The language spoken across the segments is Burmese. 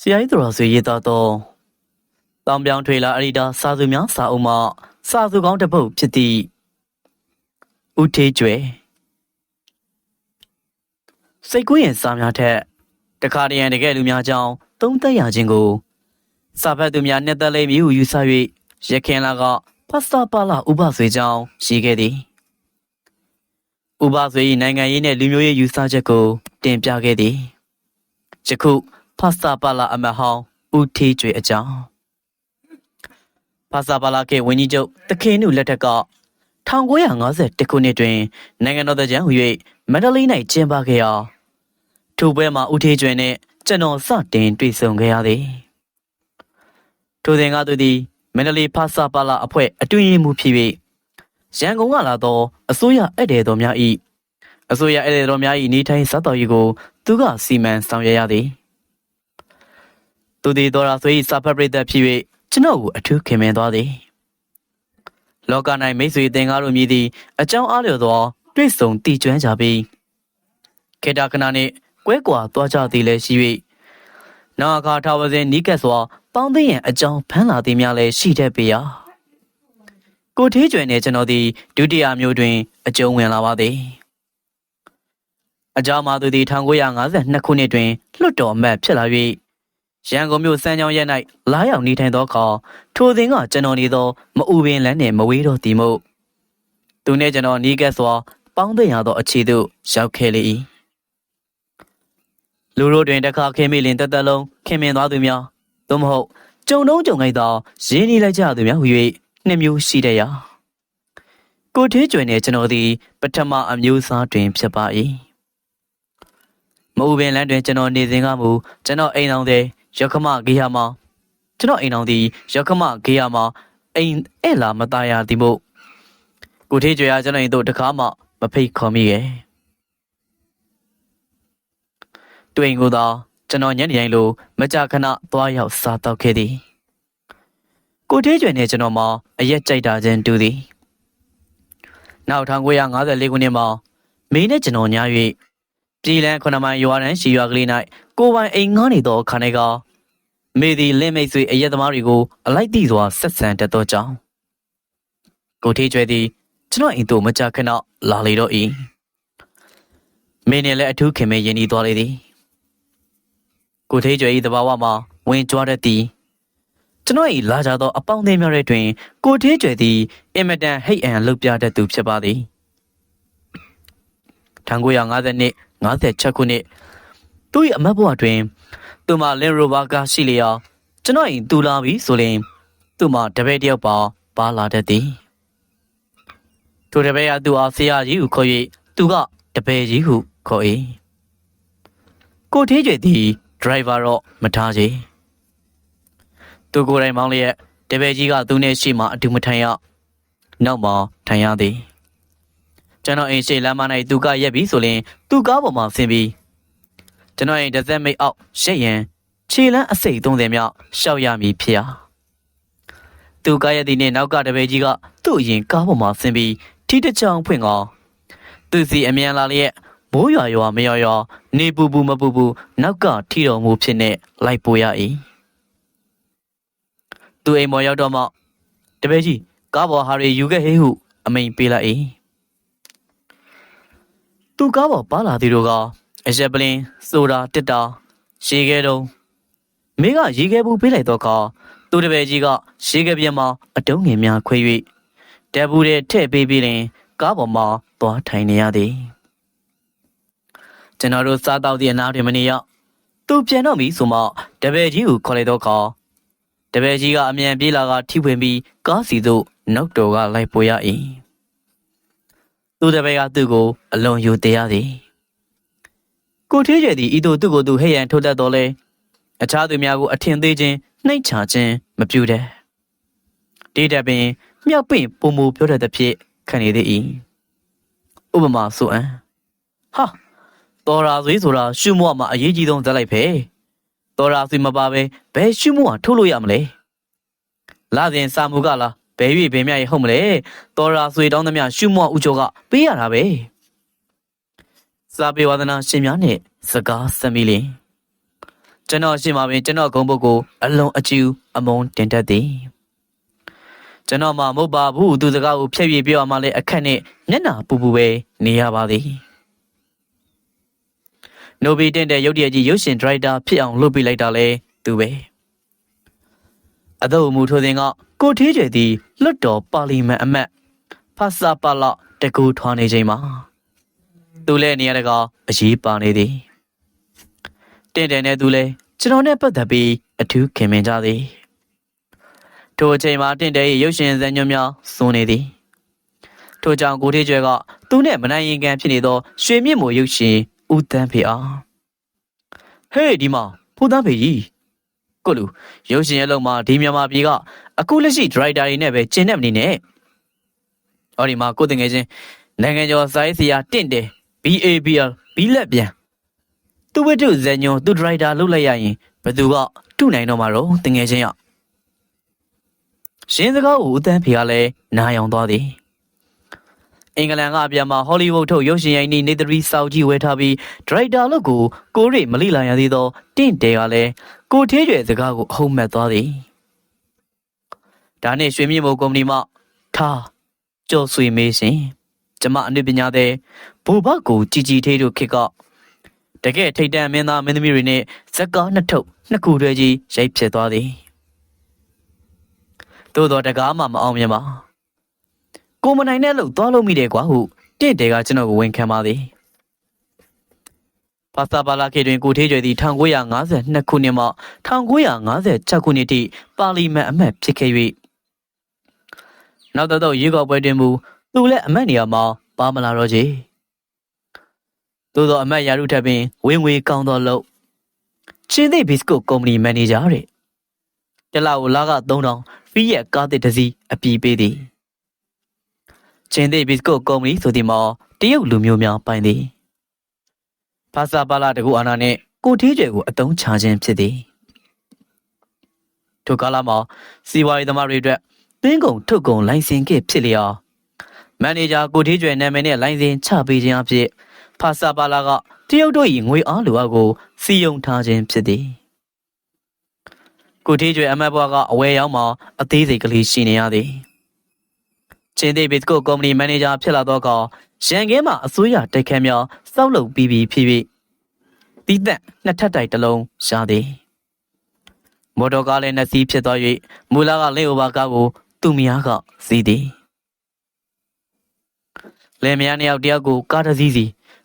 ဆရာကြီးတော်ဆွေရေးသားတော့တောင်ပြောင်ထွေလာအရိဒါစာစုများစာအုပ်မှစာစုကောင်းတစ်ပုဒ်ဖြစ်သည့်ဥထေးကျွဲစိတ်ကူးရင်စာများထက်တခါတရံတကယ်လူများကြောင်းသုံးသက်ရခြင်းကို စာဖတ်သူများနှစ်သက်လိမ့်မည်ဟုယူဆ၍ရခင်လာကဖတ်စာပါလာဥပဆွေကြောင်းရှိခဲ့သည်ဥပဆွေ၏နိုင်ငံရေးနှင့်လူမျိုးရေးယူဆချက်ကို တင်ပြခဲ့သည်ယခု ဖတ်စာပါလာအမတ်ဟောင်းဦးထေးကျွေအကြောင်းဖတ်စာပါလာကဝင်းကြီးချုပ်တခင်နုလက်ထက်က1951ခုနှစ်တွင်နိုင်ငံတော်တကြံဟူ၍မန္တလေး၌ကျင်းပခဲ့ရာထိုပွဲမှာဦးထေးကျွေနှင့်ကျွန်တော်စတင်တွေ့ဆုံခဲ့ရသည်ထိုစဉ်ကသူသည်မန္တလေးဖတ်စာပါလာအဖွဲ့အတွင်းရေးမှူးဖြစ်၍ရန်ကုန်ကလာသောအစိုးရဧည့်သည်တော်များ၏အစိုးရဧည့်သည်တော်များ၏နေထိုင်စားတော်ရေးကိုသူကစီမံဆောင်ရွက်ရသည် သူသည်တော်ရာဆွေ၏စာဖတ်ပရိသတ်ဖြစ်၍ကျွန်တော်ကိုအထူးခင်မင်သွားသည်လောက၌မိတ်ဆွေတင်ကားတို့မြည်သည့်အကြောင်းအားလျော်သောတွေ့ဆုံတည်ကျွမ်းကြပြီးခေတ္တခဏနှင့်ကွဲကွာသွားကြသည်လည်းရှိ၍နောက်အခါထာဝစဉ်နီးကပ်စွာပေါင်းသိရန်အကြောင်းဖမ်းလာသည်များလည်းရှိတတ်ပေရာကိုထေးကျွယ်နှင့်ကျွန်တော်သည်ဒုတိယမျိုးတွင် အကျုံးဝင်လာပါသည်အကြောင်းမှာသူသည်1952ခုနှစ်တွင်လွတ်တော်အမတ်ဖြစ်လာ၍ ရန်ကုန်မြို့စမ်းချောင်းရဲ၌လာရောက်နေထိုင်သောအခါထိုစဉ်ကကျွန်တော်နေသောမအူပင်လန်းနှင့်မဝေးတော့သည်မို့သူနှင့်ကျွန်တော်နီးကပ်စွာပေါင်းသိရသောအခြေသို့ရောက်ခဲ့လေ၏လူတို့တွင်တစ်ခါခင်မိလင်တက်တက်လုံးခင်မင်သွားသူများသို့မဟုတ်ကြုံတုံးကြုံလိုက်သောရင်းနှီးလိုက်ကြသူများဟူ၍နှစ်မျိုးရှိတဲ့ရာကိုထေးကျွင်နဲ့ကျွန်တော်သည် ပထမအမျိုးအစားတွင် ဖြစ်ပါ၏မအူပင်လန်းတွင်ကျွန်တော်နေစဉ်ကမူကျွန်တော်အိမ်အောင်သည် ရခမဂေဟာမှာကျွန်တော်အိမ်အောင်သည်ရခမဂေဟာမှာအိမ်အဲ့လာမသားရသည်မို့ကိုထေးကျွင်ရကျွန်တော်အိမ်တို့တကားမှမဖိတ်ခေါ်မိရဲ့တွင်ကိုသာကျွန်တော်ညနေတိုင်းလိုမကြခဏသွားရောက်စားတော့ခဲ့သည်ကိုထေးကျွင်နဲ့ကျွန်တော်မှာအရက်ကြိုက်တာချင်းတူသည်နောက်1954ခုနှစ်မှာမင်းနဲ့ကျွန်တော်ညာ၍ပြည်လန်းခုနမိုင်ရွာတန်းရှီရွာကလေး၌ကိုပိုင်အိမ်ငားနေသောခါနေကမေသည်လင်းမိတ်ဆွေအရက်သမားတွေကိုအလိုက်တီစွာဆက်ဆံတတ်သောကြောင့်ကိုထေးကျွဲသည်ကျွန်တော်အိမ်သို့မကြခဏလာလေတော့၏မင်းနဲ့လည်းအထူးခင်မရင်ဤသွားလေသည်ကိုထေးကျွဲ၏တဘာဝမှာဝင်ကြွားတတ်သည်ကျွန်တော်၏လာကြသောအပေါင်းအသင်းများတဲ့တွင် ကိုထေးကျွဲသည်အင်မတန်ဟိတ်အန်လှုပ်ပြတတ်သူဖြစ်ပါသည်1950နှစ်56ခုနှစ် သူ၏အမတ်ဘဝတွင်သူမလင်ရိုဘာကရှိလျော်ကျွန်တော်၏တူလာပြီဆိုရင်သူမတပည့်တယောက်ပါပါလာတတ်သည်ထိုတပည့်ကသူအားဆရာကြီးဟုခေါ်၍သူကတပည့်ကြီးဟုခေါ်၏ကိုထေးကျွေသည်ဒရိုင်ဘာတော့မထားချေသူကိုယ်တိုင်မောင်းလျက်တပည့်ကြီးကသူနဲ့ရှိမှအတူမထိုင်ရနောက်မှထိုင်ရသည်ကျွန်တော်အိမ်ရှိလမ်းမ၌သူကရက်ပြီဆိုရင်သူကားပေါ်မှာဆင်းပြီး ကျွန်တော်အိမ်ဒဇက်မိတ်အောက်ရက်ရန်ခြေလန်းအစိတ်30မြောက်ရှောက်ရမည်ဖြစ်ရာသူကားရက်သည်နှင့်နောက်ကတပည့်ကြီးကသူ့အရင်ကားပေါ်မှာဆင်းပြီးထိတချောင်းဖွင့်ကောသူစီအမြန်လာလျက်မိုးရွာရွာမရွာရွာနေပူပူမပူပူနောက်ကထီတော်မူဖြစ်နေလိုက်ပို့ရ၏သူအိမ်မော်ရောက်တော့မှတပည့်ကြီးကားပေါ်ဟာရီယူခဲ့ဟေးဟု အမိန်ပေးလိုက်၏သူကားပေါ်ပါလာသည်တို့က အရက်ပလင်းဆိုတာတစ်တာရေခဲတုံးမိကရေခဲဘူးပေးလိုက်တော့ခါသူတပည့်ကြီးကရေခဲပြင်းမှာအတုံးငင်များခွဲ၍တက်ဘူးတဲ့ထဲ့ပေးပြီးရင်ကားပေါ်မှာသွားထိုင်နေရသည်ကျွန်တော်တို့စားတော့သည့်အနားတွင်မနေရသူပြန်တော့ပြီဆိုမှတပည့်ကြီးကိုခေါ်လိုက်တော့ခါတပည့်ကြီးကအမြန်ပြေးလာကထိဝင်ပြီးကားစီသို့နောက်တော်ကလိုက်ပို့ရ၏သူတပည့်ကသူ့ကိုအလွန်ယူတရားသည် ကိုထေးကျယ်သည်ဤသို့သူ့ကိုယ်သူဟဲ့ရန်ထုတ်တတ်တော်လဲအခြားသူများကိုအထင်သေးခြင်းနှိပ်ချခြင်းမပြုတဲ့တေးတပင်မြောက်ပင့်ပုံမူပြောတတ်သဖြင့်ခံနေသည်၏ဥပမာဆိုအံဟာတော်ရာဆွေးဆိုတာရှုမောမှာအရေးကြီးဆုံးဇက်လိုက်ပဲတော်ရာဆွေးမပါပဲဘယ်ရှုမောကထုတ်လို့ရမလဲလာစဉ်စာမှုကလားဘယ်၍ဘယ်မြရဟုတ်မလဲတော်ရာဆွေတောင်းသမျှရှုမောဥကျော်ကပေးရတာပဲ စာပေဝါဒနာရှင်များနဲ့စကားဆက်မိလင်ကျွန်တော်ရှိမှပင်ကျွန်တော်ဂုံပုတ်ကိုအလွန်အကျူအမုန်းတင်တတ်သည်ကျွန်တော်မှမဟုတ်ပါဘူးသူစကားကိုဖျက်ပြပြောမှလည်းအခက်နဲ့မျက်နှာပူပူပဲနေရပါသည်နိုဘီတင်တဲ့ရုပ်တရက်ကြီးရုပ်ရှင်ဒရိုက်တာဖြစ်အောင်လုပ်ပြလိုက်တာလဲသူပဲအတော့မူထိုးစဉ်ကကိုထေးကျွယ်သည်လွတ်တော်ပါလီမန်အမတ်ဖာစာပါလတကူထွားနေချိန်မှာ သူလည်းနေရာတကာအရေးပါနေသည်တင့်တယ်နဲ့သူလဲကျွန်တော်နဲ့ပတ်သက်ပြီးအထူးခင်မင်ကြသည်ထိုအချိန်မှာတင့်တယ်ရဲ့ရုပ်ရှင်ဇာတ်ညွှန်းများစုံနေသည်ထိုကြောင့်ကိုထေးကျွဲကသူနဲ့မနိုင်ရင်ကန်ဖြစ်နေသောရွှေမြင့်မို့ရုပ်ရှင်ဦးတန်းဖေအားဟေးဒီမှာဖိုးသားဖေကြီးကိုလူရုပ်ရှင်ရဲ့လုံးမှာဒီမြန်မာပြည်ကအခုလက်ရှိဒရိုက်တာတွေနဲ့ပဲကျင်နေမနေနဲ့အော်ဒီမှာကိုတင်ငယ်ချင်းနိုင်ငံကျော်စာရေးဆရာတင့်တယ် BABL ဘီလက်ပြန်သူဝိတုဇညွန်သူဒရိုက်တာလုပ်လိုက်ရရင်ဘယ်သူကတုနိုင်တော့မှာတော့တငယ်ချင်းရရှင်းစကားကိုဦးတန်းဖေကလည်းနားယောင်သွားသည်အင်္ဂလန်ကအပြန်မှာဟောလိဝုဒ်ထုတ်ရုပ်ရှင်ရိုင်းနေနေသရီစောက်ကြီးဝဲထားပြီးဒရိုက်တာလို့ကိုကိုရိမလိလာရသေးသောတင့်တဲကလည်းကိုသေးကျွယ်စကားကိုအဟုတ်မှတ်သွားသည်ဒါနဲ့ရွှေမြင့်မိုးကုမ္ပဏီမှထားကြော်ဆွေမေးရှင် ကျမအနုပညာသည်ဘူဘကိုជីជីထေးတို့ခေတ်ကတကယ်ထိတ်တန့်မင်းသားမင်းသမီးတွေနဲ့ဇက်ကားနှစ်ထုပ်နှစ်ခုတည်းကြီးရိုက်ဖြစ်သွားသည်သို့တော့တကားမှမအောင်မြင်ပါကိုမနိုင်တဲ့လို့သွားလို့မိတယ်ကွာဟုတင့်တယ်ကကျွန်တော်ကိုဝန်ခံပါသည်ပါစာပါလာခေတွင်ကိုထေးကျွေသည်1952ခုနှစ်မှ1956ခုနှစ်ထိပါလီမန်အမတ်ဖြစ်ခဲ့၍နောက်တော့ရေကောက်ပွဲတွင်မူ သူလည်းအမတ်နေရာမှာပါမလာတော့ချေသို့သောအမတ်ရာထူးထပ်ပင်ဝင်ငွေကောင်းသောလို့ချင်းသိဘစ်ကုတ်ကုမ္ပဏီမန်နေဂျာတဲ့တလကိုလာက3000ဖီးရဲ့ကားတစ်တစ်စီးအပြည့်ပေးသည်ချင်းသိဘစ်ကုတ်ကုမ္ပဏီဆိုသည်မှာတရုတ်လူမျိုးများပိုင်သည်ဖာစာပါလာတကူအာနာနှင့်ကိုထီးကျွယ်ကိုအတုံးချခြင်းဖြစ်သည်ထိုကာလမှာစီဝါရီသမားတွေအတွက်သင်းကုန်ထုတ်ကုန်လိုင်စင်ကဖြစ်လျော် မန်နေဂျာကိုထီးကျွယ်နာမည်နဲ့လိုင်စင်ချပေးခြင်းအဖြစ်ဖာစာပါလာကတရုတ်တို့၏ငွေအားလိုအပ်ကိုစီယုံထားခြင်းဖြစ်သည်ကိုထေးကျွေအမတ်ဘွားကအဝဲရောက်မှအသေးစိတ်ကလေးရှိနေရသည်ချင်းသေးဘစ်ကိုကုမ္ပဏီမန်နေဂျာဖြစ်လာတော့ကရန်ကဲမှာအစိုးရတိုက်ခန်းများစောက်လုပ်ပြီးပြီးဖြစ်ပြီးတီးတန့်နှစ်ထပ်တိုက်တစ်လုံးရှာသည်မော်တော်ကားလည်းနှစ်စီးဖြစ်သွား၍မူလာကလင်းအိုဘာကားကိုသူ့မယားကစီးသည် လင်မယားနှစ်ယောက်တယောက်ကိုကားတစ်စီးစီ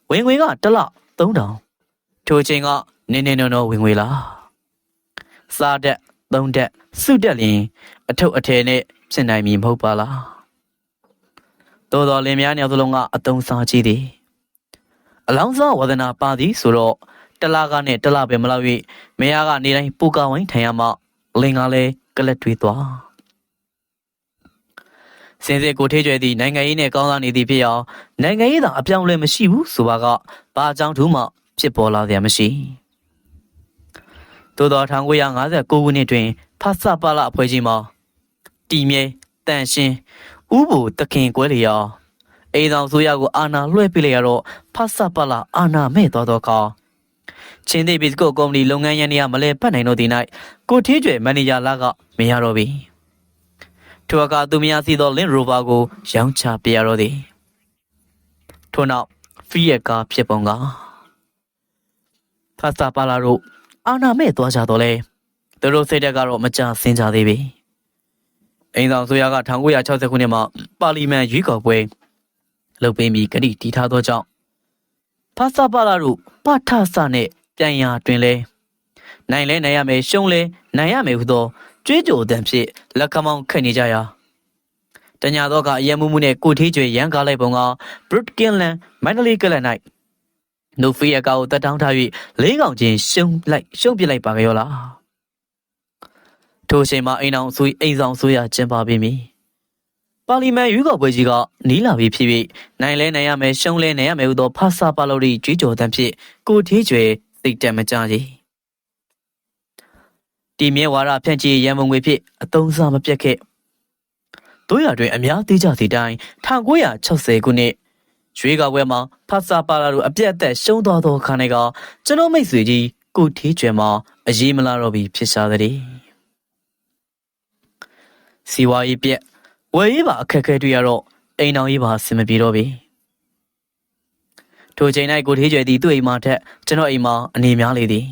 ဝင်ငွေကတစ်လ3000ထိုချိန်ကနင်းနေနော်နော်ဝင်ငွေလားစားတက်သုံးတက်စုတက်လျင်အထုပ်အထည်နဲ့ဖြစ်နိုင်မည်မဟုတ်ပါလားတော်တော်လင်များနှစ်ယောက်စလုံးကအတုံးစားကြည့်သည်အလောင်းစားဝဒနာပါသည်ဆိုတော့တလားကနဲ့တလားပဲမလောက်၍မယားကနေတိုင်းပူကာဝိုင်းထိုင်ရမှလင်ကလည်းကလက်တွေးသွား စင်စစ်ကိုထေးကျွဲသည့်နိုင်ငံရေးနဲ့ကောင်းစားနေသည်ဖြစ်အောင်နိုင်ငံရေးသာအပြောင်းအလဲမရှိဘူးဆိုပါကဘာကြောင့်ထူးမှဖြစ်ပေါ်လာစရာမရှိသို့သော1959ခုနှစ်တွင်ဖဆပါလအဖွဲ့ကြီးမှာတီမြဲတန်ရှင်းဥဘူတခင်ကွဲလျောအိမ်ဆောင်ဆိုရကိုအာနာလွှဲပြလိုက်ရတော့ဖဆပါလအာနာမဲ့သွားတော့ကောချင်းသေးဘစ်ကိုကုမ္ပဏီလုပ်ငန်းရန်တွေကမလဲပတ်နိုင်တော့ဒီ၌ကိုထေးကျွဲမန်နေဂျာလာကမရတော့ပြီ ထိုအခါသူမယားစီသောလင်ရိုဗာကို ရောင်းချပြရတော့သည်ထို့နောက်ဖီးရဲ့ကားဖြစ်ပုံကဖာစာပါလာတို့အာနာမဲ့သွားကြတော့လဲသူတို့စိတ်တက်ကတော့မကြဆင်းကြသေးပြီအိမ်ဆောင်ဆိုရက1960ခုနှစ်မှာပါလီမန်ရွေးကောက်ပွဲလုပ်ပေးပြီးကတိတီထားသောကြောင့်ဖာစာပါလာတို့ပထဆနဲ့ပြန်ရာတွင်လဲနိုင်လဲနိုင်ရမယ်ရှုံးလဲနိုင်ရမယ်ဟူသော ကြွေးကြော်တံဖြင့်လက်ခမောင်းခတ်နေကြရာတညာတော့ကအယံမှုမှုနဲ့ကိုထေးကျွေရန်ကားလိုက်ပုံကဘရစ်ကင်လန်မန္တလေးကလန်၌နိုဖီယာကာကိုတက်တောင်းထား၍လေးကောင်ချင်းရှုံးလိုက်ရှုံးပစ်လိုက်ပါကြရောလားထိုအချိန်မှာအိမ်အောင်ဆွေအိမ်ဆောင်ဆွေရကျင်းပပြီးပြီပါလီမန်ရွေးကောက်ပွဲကြီးကနီးလာပြီဖြစ်ပြီးနိုင်လဲနိုင်ရမယ်ရှုံးလဲနိုင်ရမယ်ဟူသောဖာစာပါလို့ဒီကြွေးကြော်တံဖြင့်ကိုထေးကျွေစိတ်တက်မကြကြီး တီမြဲဝါရဖြန့်ချီရန်မုံငွေဖြစ်အသုံးစားမပြတ်ခဲ့တို့ရတွင်အများသေးကြစီတိုင်း1960ခုနှစ်ရွေးကောက်ပွဲမှာဖတ်စာပါလာတို့အပြတ်အသက်ရှုံးသွားသောခါနဲ့ကကျွန်တော်မိတ်ဆွေကြီးကိုထေးကျွယ်မှာအရေးမလားတော့ပြီဖြစ်စားတဲ့စီဝါရေးပြက်ဝယ်ရေးပါအခက်အခဲတွေရတော့အိမ်တော်ရေးပါအဆင်မပြေတော့ပြီထိုချိန်၌ကိုထေးကျွယ်သည်သူ့အိမ်မှာထက်ကျွန်တော်အိမ်မှာအနေများလေသည်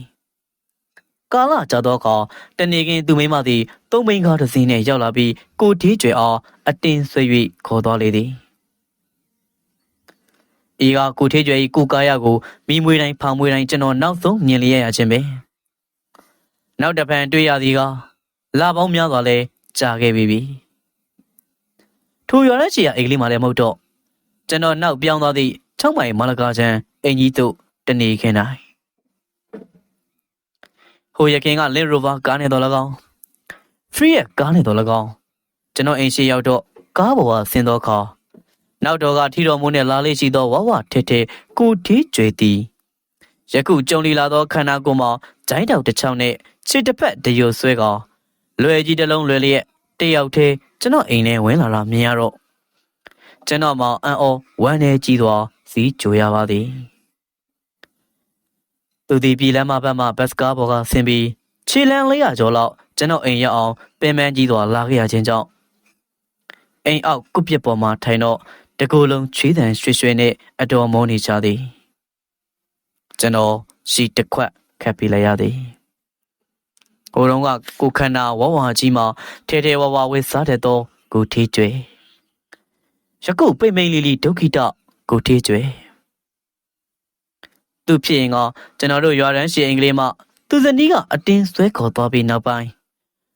ကာလကြာတော့အခါတနေကင်းသူမိမသည်သုံးမိန်ကားတစ်စီးနဲ့ရောက်လာပြီးကိုထေးကျွယ်အားအတင်းဆွေ၍ခေါ်သွားလေသည်ဤကကိုထေးကျွယ်၏ကိုကားရကိုမိမွေတိုင်းဖာမွေတိုင်းကျွန်တော်နောက်ဆုံးမြင်လျက်ရခြင်းပဲနောက်တစ်ဖန်တွေ့ရသည်ကလာပေါင်းများစွာလဲကြာခဲ့ပြီပြီထိုရွာတဲ့ချီရအိမ်ကလေးမှလည်းမဟုတ်တော့ကျွန်တော်နောက်ပြောင်းသွားသည့်6မိုင်မလကာချမ်းအင်ကြီးတို့တနေခင်တိုင်း ဟိုရခင်က Land Rover ကားနဲ့တော်၎င်း Free ရဲ့ကားနဲ့တော်၎င်းကျွန်တော်အိမ်ရှိရောက်တော့ကားပေါ်ကဆင်းသောအခါနောက်တော်ကထီတော်မူနဲ့လာလေးရှိသောဝဝထဲထဲကိုတီးကြွေသည်ယခုကြုံလီလာသောခန္ဓာကိုယ်မှာဂျိုင်းတောက်တစ်ချောင်းနဲ့ခြေတစ်ဖက်တရွဆွဲကလွယ်ကြီးတစ်လုံးလွယ်လျက်တယောက်တည်းကျွန်တော်အိမ်ထဲဝင်လာတာမြင်ရတော့ကျွန်တော်မှအံ့ဩဝမ်းနေကြည့်သွားစီးကြိုရပါသည် သူဒီပြည်လမ်းမဘက်မှဘတ်စကားပေါ်ကဆင်းပြီးခြေလမ်း400ကျော်လောက်ကျွန်တော်အိမ်ရောက်အောင်ပင်ပန်းကြီးသွားလာခဲ့ရခြင်းကြောင့်အိမ်အောက်ကုပ္ပစ်ပေါ်မှာထိုင်တော့တကူလုံးချွေးတန်ရွှေရွှေနဲ့အတော်မောနေကြသည်ကျွန်တော်ရှိတစ်ခွက်ခတ်ပြလိုက်ရသည်ကိုယ်တော်ကကိုခန္ဓာဝဝကြီးမှာထဲထဲဝဝဝေးစားတဲ့တော့ကိုထီးကျွဲယခုပိမ့်မိန်လီလီဒုက္ခိတကိုထီးကျွဲ သူဖြစ်ရင်ကကျွန်တော်တို့ရွာရန်ရှိအင်္ဂလိပ်မှသူဇနီးကအတင်းဆွဲခေါ်သွားပြီးနောက်ပိုင်း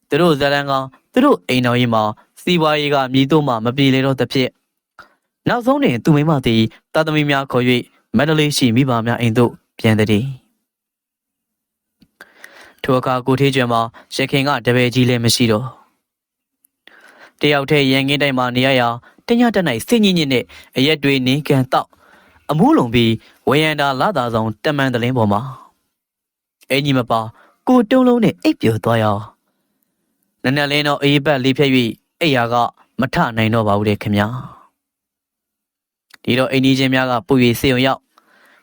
သူတို့ဇလန်ကသူတို့အိမ်တော်ကြီးမှာစီးပွားရေးကမြည်တို့မှမပြေလေတော့သဖြင့်နောက်ဆုံးတွင်သူမိမသည်တာသမီများခေါ်၍မန္တလေးရှိမိဘများအိမ်သို့ပြန်သည်ထိုအခါကိုထေးကျွမ်းမှာရခင်ကတပည့်ကြီးလည်းမရှိတော့တယောက်တည်းရန်ကင်းတိုင်းမှာနေရရာတညတက်၌စိတ်ညစ်ညစ်နဲ့အရက်တွေနင်းကန်တော့ အမိုးလုံးပြီးဝေယန္တာလာသာဆောင်တမန်တလင်းပေါ်မှာအင်ကြီးမပါကိုတုံးလုံးနဲ့အိပ်ပျော်သွားရောနက်နက်လင်းတော့အေးဘက်လေးဖြတ်၍အိယာကမထနိုင်တော့ပါဘူးတဲ့ခင်ဗျာဒီတော့အိမ်ကြီးချင်းများကပူ၍စေုံရောက်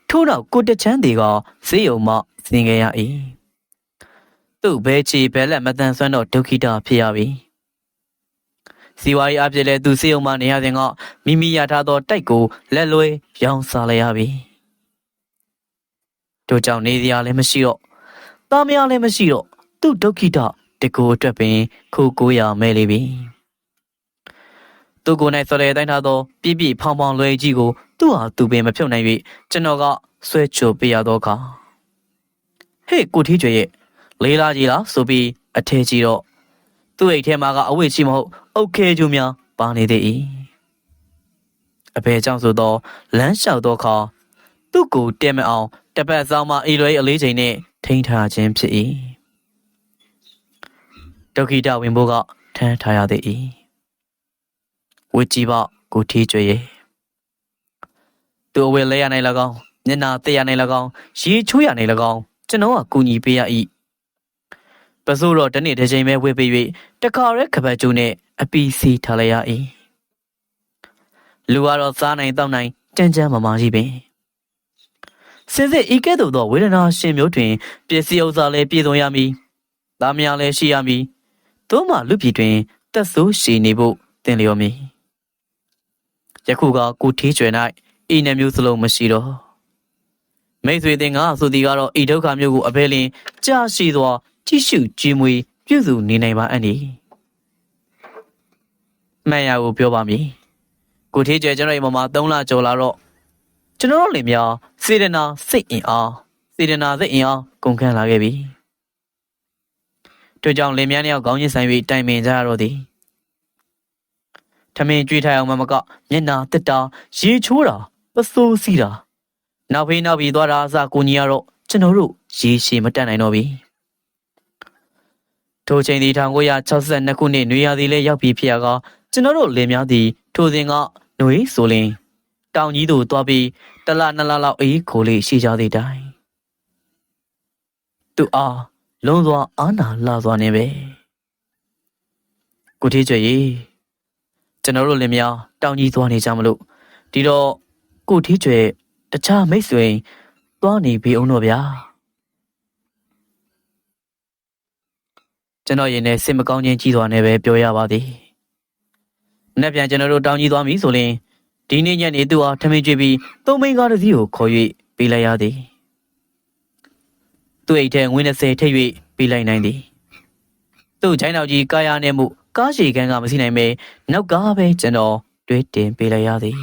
ထို့နောက်ကိုတချမ်းတီကစေယုံမှစင်ခဲ့ရ၏သူ့ဘဲချီဘဲလက်မတန်ဆွမ်းတော့ဒုက္ခိတဖြစ်ရပြီ စီဝါရီအပြည့်လဲသူစေုံမှနေရစဉ်ကမိမိရထားသောတိုက်ကိုလက်လွဲရောင်းစားလိုက်ရပြီတို့ကြောင့်နေစရာလည်းမရှိတော့သားမယားလည်းမရှိတော့သူ့ဒုက္ခိတတကူအတွက်ပင်ခိုးကိုရမဲလေပြီသူကိုယ်၌ဆွဲလဲတိုင်းထားသောပြည့်ပြည့်ဖောင်ဖောင်လွယ်ကြီးကိုသူ့ဟာသူပင်မဖြုတ်နိုင်၍ကျွန်တော်ကဆွဲချိုပေးရသောအခါဟေ့ကိုထီးကျွေရဲ့လေးလာကြီးလားဆိုပြီးအထဲကြီးတော့ သူ့အိတ်ထဲမှာကအဝိတ်ချီမဟုတ်အုတ်ခဲကျူးများပါနေသေး၏အဖေကြောင့်ဆိုတော့လမ်းလျှောက်သောအခါသူ့ကိုတဲမအောင်တပတ်ဆောင်မှအေလွဲအလေးချိန်နဲ့ထိန်းထားခြင်းဖြစ်၏ဒုက္ခိတဝင်ဖို့ကထမ်းထားရသေး၏ဝစ်ကြီးပကိုထီးကျွေရဲ့သူအဝဲလဲရနိုင်၎င်းမျက်နာတက်ရနိုင်၎င်းရေချိုးရနိုင်၎င်းကျွန်တော်ကကူညီပေးရ၏ ပစိုးတော့တနေ့တစ်ချိန်ပဲဝေးပေး၍တခါရဲခပတ်ကျိုးနဲ့အပီစီထားလိုက်ရ၏လူကတော့စားနိုင်တောက်နိုင်ကြမ်းကြမ်းမမာကြီးပင်စင်စစ်ဤကဲ့သို့သောဝေဒနာရှင်မျိုးတွင်ပစ္စည်းဥစ္စာလည်းပြည့်စုံရမည်။သားများလည်းရှိရမည်။သို့မှလူပြည်တွင်တက်ဆိုးရှိနေဖို့တင်လျော်မည်။ယခုကကိုထေးကျွယ်၌ဤနှမျိုးစလုံးမရှိတော့မိတ်ဆွေတင်ငါဆိုသည်ကတော့ဤဒုက္ခမျိုးကိုအဘဲလင်းကြာရှိသော ကြည့်ရှုကြည်မွေပြုစုနေနိုင်ပါအံ့ဒီ။မှန်ရကိုပြောပါမည်။ကိုထေးကျွယ်ကျွန်တော်ရဲ့မမ3လကျော်လာတော့ကျွန်တော်တို့လင်များစေတနာစိတ်အင်အားစေတနာစိတ်အင်အားကုန်ခန်းလာခဲ့ပြီတို့ကြောင့်လင်များနှစ်ယောက်ခေါင်းချင်းဆိုင်၍တိုင်ပင်ကြရတော့သည်ထမင်းကြွေးထိုင်အောင်မမကမျက်နာတက်တာရေချိုးတာပစိုးစီးတာနောက်ဖေးနောက်ပြီးသွားတာအစကိုကြီးကတော့ကျွန်တော်တို့ရေရှည်မတက်နိုင်တော့ပြီ ထိုချိန်ဒီ1962ခုနှစ်နွေရာသီလဲရောက်ပြီဖြစ်ရကကျွန်တော်တို့လင်များသည်ထိုစဉ်ကຫນွေဆိုလင်တောင်ကြီးသို့သွားပြီးတလနှစ်လလောက်အေးခိုလေးရှိကြသည့်တိုင်သူအားလုံးစွာအာနာလာစွာနေပဲကိုထေးကျွေရေကျွန်တော်တို့လင်မယားတောင်ကြီးသွားနေကြမလို့ဒီတော့ကိုထေးကျွေတခြားမိတ်ဆွေသွားနေပြီအောင်တော့ဗျာ ကျွန်တော်ရင်ထဲစိတ်မကောင်းခြင်းကြီးစွာနဲ့ပဲပြောရပါသည်။နေ့ပြန်ကျွန်တော်တို့တောင်းကြီးသွားပြီဆိုရင်ဒီနေ့ညနေသူဟာထမင်းကျွေးပြီးသုံးမိန်းကားတစ်စီးကိုခေါ်၍ပေးလိုက်ရသည်။သူ့အိတ်ထဲငွေ20ထိပ်၍ပေးလိုက်နိုင်သည်။သူ့ချိုင်းတော်ကြီးကာယာနဲ့မှုကားရှည်ကန်းကမစီနိုင်ပဲနောက်ကားပဲကျွန်တော်တွေးတင်ပေးလိုက်ရသည်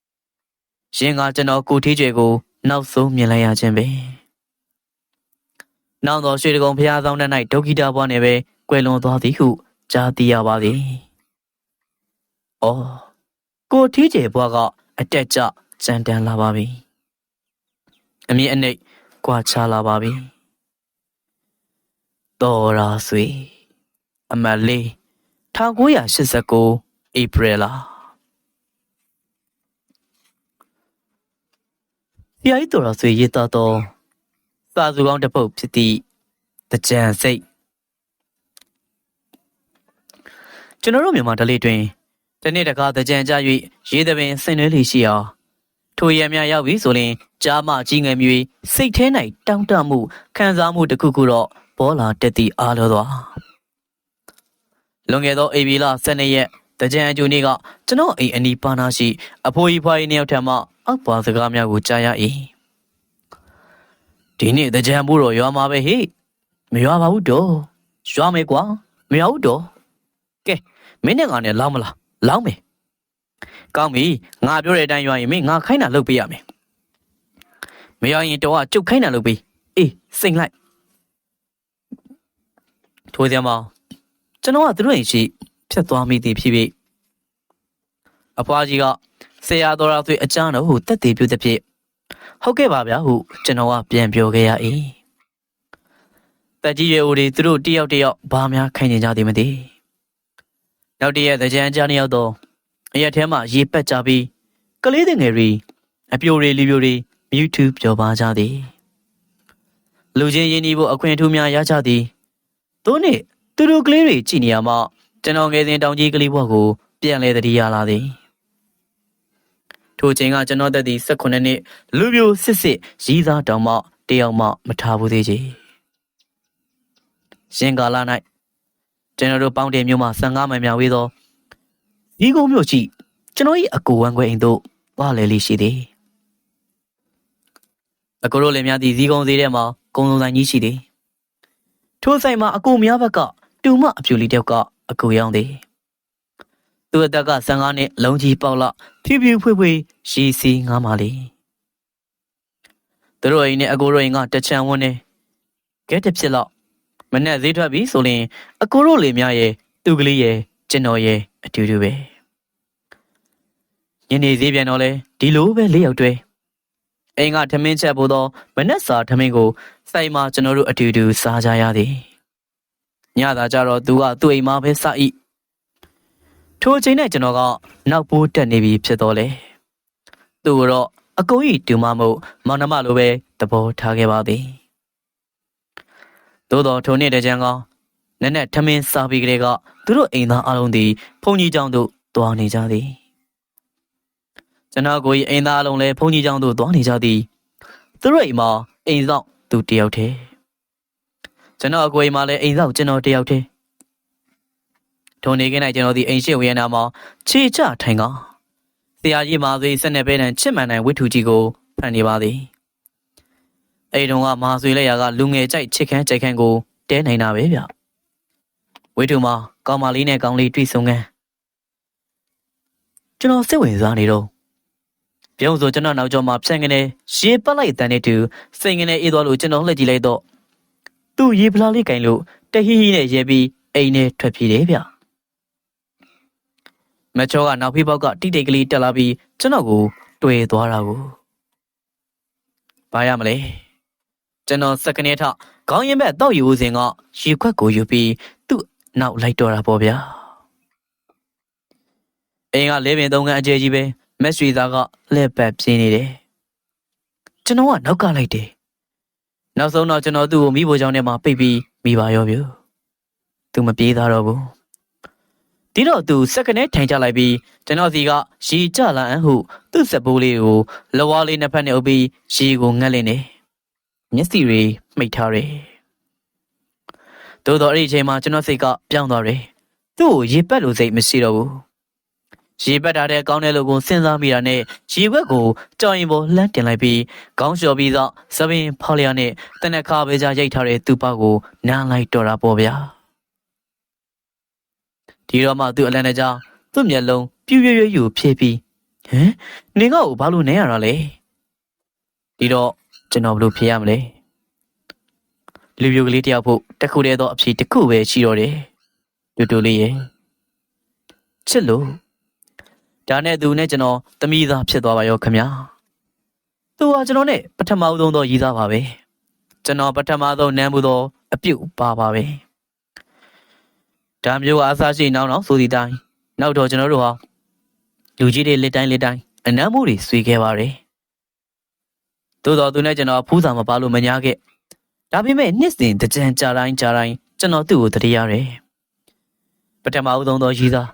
။ရှင်ကကျွန်တော်ကိုထီးကျွေကိုနောက်ဆုံးမြင်လိုက်ရခြင်းပဲ။ နောက်တော့ရွှေတကုံဖျားဆောင်တဲ့၌ဒုက္ခိတဘွားနဲ့ပဲကွယ်လွန်သွားသည်ဟုကြားသိရပါသည်။အော်ကိုထီးကျွေဘွားကအတက်ကြကြမ်းတမ်းလာပါပြီ။အမြင့်အနှိတ်ကွာခြားလာပါပြီ။တော်ရာဆွေအမတ်လေး1989ဧပြီလဆရာကြီးတော်ရာဆွေရေးသားတော့ စာစုကောင်းတစ်ပုဒ်ဖြစ်သည့်တကြံစိတ်ကျွန်တော်တို့မြန်မာဓလေ့တွင်တနေ့တကားတကြံကြ၍ရေးသပင်ဆင်နွှဲလေရှိအောင်ထိုရံများရောက်ပြီဆိုရင်ကြားမကြီးငယ်မြွေစိတ်ထဲ၌တောင့်တမှုခံစားမှုတစ်ခုခုတော့ပေါ်လာတက်သည့်အားလောသွားလွန်ခဲ့သောအေဗီလာ12ရက်တကြံအကျိုးနေ့ကကျွန်တော်အိမ်အနီးပါနာရှိအဖိုးကြီးဖွားကြီးနှစ်ယောက်ထံမှအောက်ပါစကားများကိုကြားရ၏ ဒီနေ့တကြံမှုတော့ရွာမှာပဲဟေ့မရွာပါဘူးတော့ရွာမယ်ကွာမရွာဘူးတော့ကဲမင်းနဲ့ငါနဲ့လောင်းမလားလောင်းမယ်ကောင်းပြီငါပြောတဲ့အတိုင်းရွာရင်မင်းငါခိုင်းတာလုပ်ပေးရမယ်မရွာရင်တော့ကကျုပ်ခိုင်းတာလုပ်ပေးအေးစိတ်လိုက်ထိုးစရာမအောင်ကျွန်တော်ကသူတို့အိမ်ရှိဖြတ်သွားမိသည်ဖြစ်ဖြစ်အဖွားကြီးကဆရာတော်ရာသွေးအကြမ်းတော်ဟုတက်တည်ပြုသည်ဖြစ် ဟုတ်ကဲ့ပါဗျာဟုကျွန်တော်ကပြန်ပြောခဲ့ရ၏တက်ကြီးရဲ့ဦးတွေသူတို့တယောက်တယောက်ဘာများခိုင်းနေကြသည်မသိနောက်တည့်ရက်တကြံကြားနှစ်ယောက်တော့အရက်ထဲမှာရေပက်ကြပြီးကလေးတွေငယ်တွေအပြိုတွေလီပြိုတွေ YouTube ပြောပါကြသည်လူချင်းရင်းနှီးဖို့အခွင့်အထူးများရကြသည်သို့နှင့်သူတို့ကလေးတွေကြည်နေရမှကျွန်တော်ငယ်စဉ်တောင်ကြီးကလေးဘွားကိုပြန်လဲတတိရလာသည် ထိုချိန်ကကျွန်တော်တက်သည့်18နှစ်လူပြိုစစ်စစ်ရီးသားတောင်မှတယောက်မှမထားဘူးသေးချေရှင်ကာလ၌ကျွန်တော်တို့ပေါင်းတယ်မြို့မှာ15မိုင်မြောက်ဝေးသောဒီကုန်းမြို့ရှိကျွန်တော်၏အကူဝမ်းခွဲအိမ်တို့ပါလဲလေးရှိသည်အကူတို့လည်းများသည့်ဇီးကုန်းဈေးထဲမှာကုန်းလုံးဆိုင်ကြီးရှိသည်ထိုဆိုင်မှာအကူများဘက်ကတူမအပြူလီတယောက်ကအကူရောင်းသည် သူ့အသက်က15နှစ်လုံးကြီးပေါက်လာဖြူဖြူဖွေးဖွေးရှီစီငားပါလေသူတို့အိမ်နဲ့အကူတို့အိမ်ကတချံဝန်းနေကဲတစ်ဖြစ်တော့မနဲ့ဈေးထွက်ပြီဆိုရင်အကူတို့လေများရဲ့သူကလေးရဲ့ကျွန်တော်ရဲ့အတူတူပဲညနေဈေးပြန်တော့လဲဒီလိုပဲလေးယောက်တွဲအိမ်ကထမင်းချက်ဖို့တော့မနဲ့စာထမင်းကိုစိုက်မှာကျွန်တော်တို့အတူတူစားကြရသည်ညသာကြတော့သူကသူ့အိမ်မှာပဲစ၏ ထိုအချိန်နဲ့ကျွန်တော်ကနောက်ပိုးတက်နေပြီဖြစ်တော့လေသူကတော့အကုန်းကြီးတူမမို့မောင်နှမလိုပဲသဘောထားခဲ့ပါသည်သို့တော်ထိုနေ့တကြံကနက်နက်ထမင်းစားပြီးကလေးကသူတို့အိမ်သားအလုံးသည်ဘုန်းကြီးကျောင်းသို့တွားနေကြသည်ကျွန်တော်ကိုအိမ်သားအလုံးလည်းဘုန်းကြီးကျောင်းသို့တွားနေကြသည်သူတို့အိမ်မှာအိမ်ဆောင်သူတယောက်တည်းကျွန်တော်အကိုအိမ်မှာလည်းအိမ်ဆောင်ကျွန်တော်တယောက်တည်း ထုံနေခင်း၌ကျွန်တော်ဒီအိမ်ရှိဝေယနာမှာခြေချထိုင်ကဆရာကြီးမာသွေးဆက်နေပဲတန်ချစ်မှန်နိုင်ဝိထုကြီးကိုဖန်နေပါသည်အဲ့တုန်းကမာဆွေလက်ရာကလူငယ်ကြိုက်ချစ်ခမ်းကြိုက်ခမ်းကိုတဲနိုင်တာပဲဗျဝိထုမှာကောင်မလေးနဲ့ကောင်လေးတွေ့ဆုံခန်းကျွန်တော်စိတ်ဝင်စားနေတော့ပြုံးဆိုကျွန်တော်နောက်ကျောမှာဖြန့်ကနေရေပတ်လိုက်တဲ့တန်းနဲ့တူစိတ်ငနေအေးသွားလို့ကျွန်တော်လှည့်ကြည့်လိုက်တော့သူ့ရေဖလားလေးကင်လို့တဟီဟီနဲ့ရဲပြီးအိမ်နဲ့ထွက်ပြေးတယ်ဗျ မချောကနောက်ဖေးပေါက်ကတိတိတ်ကလေးတက်လာပြီးကျွန်တော်ကိုတွေ့သွားတာကိုဘာရမလဲကျွန်တော်စက္ကနေထခေါင်းရင်ဘက်တောက်ယူစဉ်ကရေခွက်ကိုယူပြီးသူ့နောက်လိုက်တော့တာပေါ့ဗျာအိမ်ကလေးပင်သုံးခန်းအကျယ်ကြီးပဲမက်ဆွေသားကလက်ပတ်ပြင်းနေတယ်ကျွန်တော်ကနောက်ကလိုက်တယ်နောက်ဆုံးတော့ကျွန်တော်သူ့ကိုမိဖို့ကြောင့်ထဲမှာပိတ်ပြီးမိပါရောဗျသူမပြေးသားတော့ဘူး ဒီတော့သူစက္ကနဲ့ထိုင်ချလိုက်ပြီးကျွန်တော်စီကရေကြလာအံ့ဟု သူ့စပိုးလေးကိုလဝါလေးနှစ်ဖက်နဲ့အုပ်ပြီးရေကိုငတ်လင်းနေမျက်စိတွေမှိတ်ထားတယ်သို့တော့အဲ့ဒီအချိန်မှာကျွန်တော်စိတ်ကပြောင်းသွားတယ်သူ့ကိုရေပက်လို့စိတ်မရှိတော့ဘူးရေပက်ထားတဲ့ကောင်းတဲ့လူကိုစဉ်းစားမိတာနဲ့ရေဘက်ကိုကြောင်ရင်ပေါ်လှမ်းတင်လိုက်ပြီးခေါင်းလျှော်ပြီးတော့သပင်ဖောက်လျာနဲ့တနက်ခါပဲကြရိတ်ထားတဲ့သူ့ပေါက်ကိုနားလိုက်တော့တာပေါ့ဗျာ ဒီတော့မှသူ့အလန့်နဲ့ကြောင်သူ့မျက်လုံးပြူရွရွယူဖြစ်ပြီးဟမ်နင်ကကိုဘာလို့နဲရတာလဲဒီတော့ကျွန်တော်ဘယ်လိုဖြေရမလဲလူပြိုကလေးတယောက်ဖို့တစ်ခုတည်းသောအဖြေတစ်ခုပဲရှိတော့တယ်တူတူလေးရဲ့ချစ်လို့ဒါနဲ့သူနဲ့ကျွန်တော်တမိသားဖြစ်သွားပါရောခင်ဗျာသူကကျွန်တော်နဲ့ပထမဦးဆုံးသောရည်သားပါပဲကျွန်တော်ပထမဆုံးနမ်းမှုသောအပြုတ်ပါပါပဲ ဒါမျိုးအားစားရှိနောက်နောက်ဆိုဒီတိုင်းနောက်တော့ကျွန်တော်တို့ဟာလူကြီးတွေလက်တိုင်းလက်တိုင်းအနမ်းမှုတွေဆွေခဲ့ပါတယ်သို့တော်သူနဲ့ကျွန်တော်ဖူးစာမပါလို့မညာခဲ့ဒါပေမဲ့နှစ်စဉ်တကြံကြာတိုင်းကြာတိုင်းကျွန်တော်သူ့ကိုတတိရတယ်ပထမဦးဆုံးသောရည်သား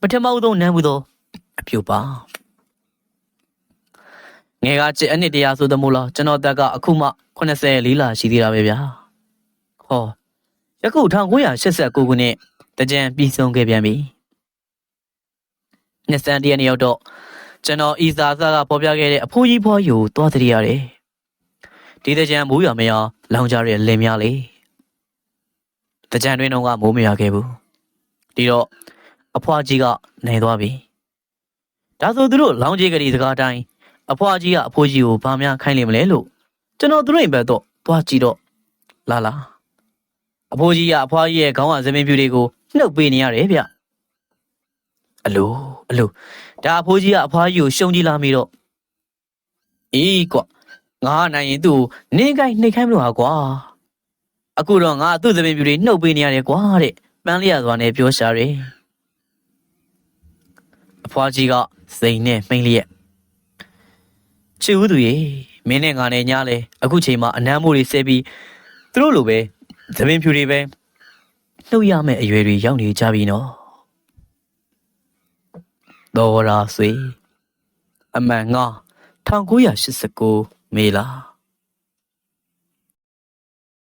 ပထမဦးဆုံးနမ်းမှုသောအပြုတ်ပါငယ်ကချစ်အနှစ်တရာဆိုသမို့လားကျွန်တော်တက်ကအခုမှ84လရှိသေးတာပဲဗျာဟော ယခု1989ခုနှစ်တကြံပြီးဆုံးခဲ့ပြန်ပြီနှစ်စံတရနေ့ရောက်တော့ကျွန်တော်ဤစာစာကပေါ်ပြခဲ့တဲ့အဖိုးကြီးဖွားယူသွားတရရတယ်ဒီတကြံမိုးရွာမရလောင်ကြတဲ့လင်များလေတကြံတွင်တော့ကမိုးမရွာခဲ့ဘူးဒီတော့အဖွားကြီးကနေသွားပြီဒါဆိုသူတို့လောင်ကြီးကလေးစကားတိုင်းအဖွားကြီးကအဖိုးကြီးကိုဗာများခိုင်းလိမ့်မလဲလို့ကျွန်တော်သူတို့အိမ်ဘက်တော့သွားကြည့်တော့လာလာ အဖိုးကြီးကအဖွားကြီးရဲ့ခေါင်းကသမင်ပြူတွေကိုနှုတ်ပေးနေရတယ်ဗျအလိုအလိုဒါအဖိုးကြီးကအဖွားကြီးကိုရှုံကြည့်လာမိတော့အေးကွငါနိုင်ရင်သူ့ကိုနင်းကိုင်းနှိတ်ခိုင်းမလို့ဟာကွာအခုတော့ငါသူ့သမင်ပြူတွေနှုတ်ပေးနေရတယ်ကွာတဲ့ပန်းလျက်သွားနေပြောရှာတယ်အဖွားကြီးကစိန်နဲ့မိန်လျက်ချစ်ဦးသူရေမင်းနဲ့ငါနဲ့ညားလဲအခုချိန်မှာအနမ်းမိုးတွေဆဲပြီးသူတို့လိုပဲ သမင်ဖြူတွေပဲနှုတ်ရမယ့်အရွယ်တွေရောက်နေကြပြီနော်တော်ရာဆွေအမှန်ငါ1989မေလာ